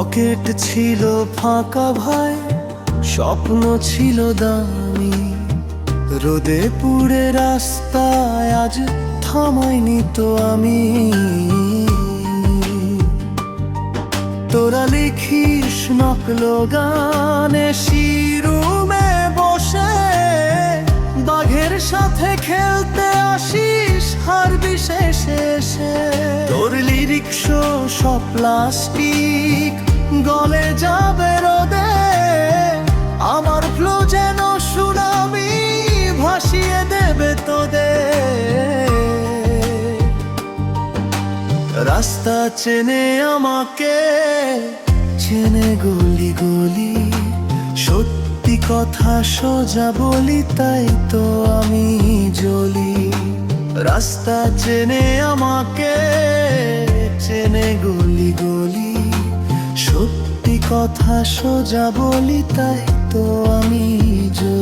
পেট ছিল ফাঁকা ভাই, স্বপ্ন ছিল দামি। রোদে পুড়ে রাস্তায় আজ থামাইনি তো আমি। তোরা লিখিস নকলো গানে, শিরুমে বসে বাঘের সাথে খেলতে আসিস হার বিশেষে। তোর লিরিক্স সব প্লাস্টিক গলে যাবে রোদে, আমার ফ্লো যেন সুনামি ভাসিয়ে দেবে তোদের। রাস্তা চেনে আমাকে, চেনে গলি গলি, সত্যি কথা সোজা বলি, তাই তো আমি জ্বলি। রাস্তা চেনে আমাকে, চেনে গলি গলি কথা সোজা বলি তাই তো আমি জ্বলি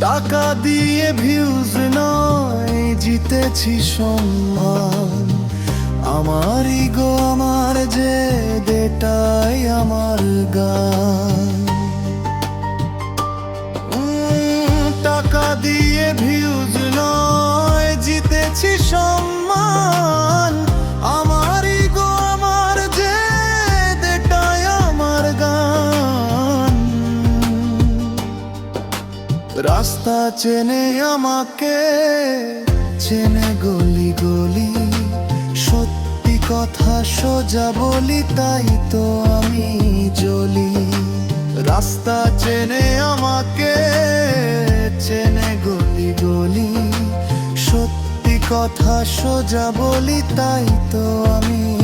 টাকা দিয়ে ভিউজ নয় জিতেছি সম্মান। আমারই ইগো রাস্তা চেনে আমাকে, চেনে গলি গলি। সত্যি কথা সোজা বলি, তাই তো আমি জ্বলি। রাস্তা চেনে আমাকে, চেনে গলি গলি। সত্যি কথা সোজা বলি, তাই তো আমি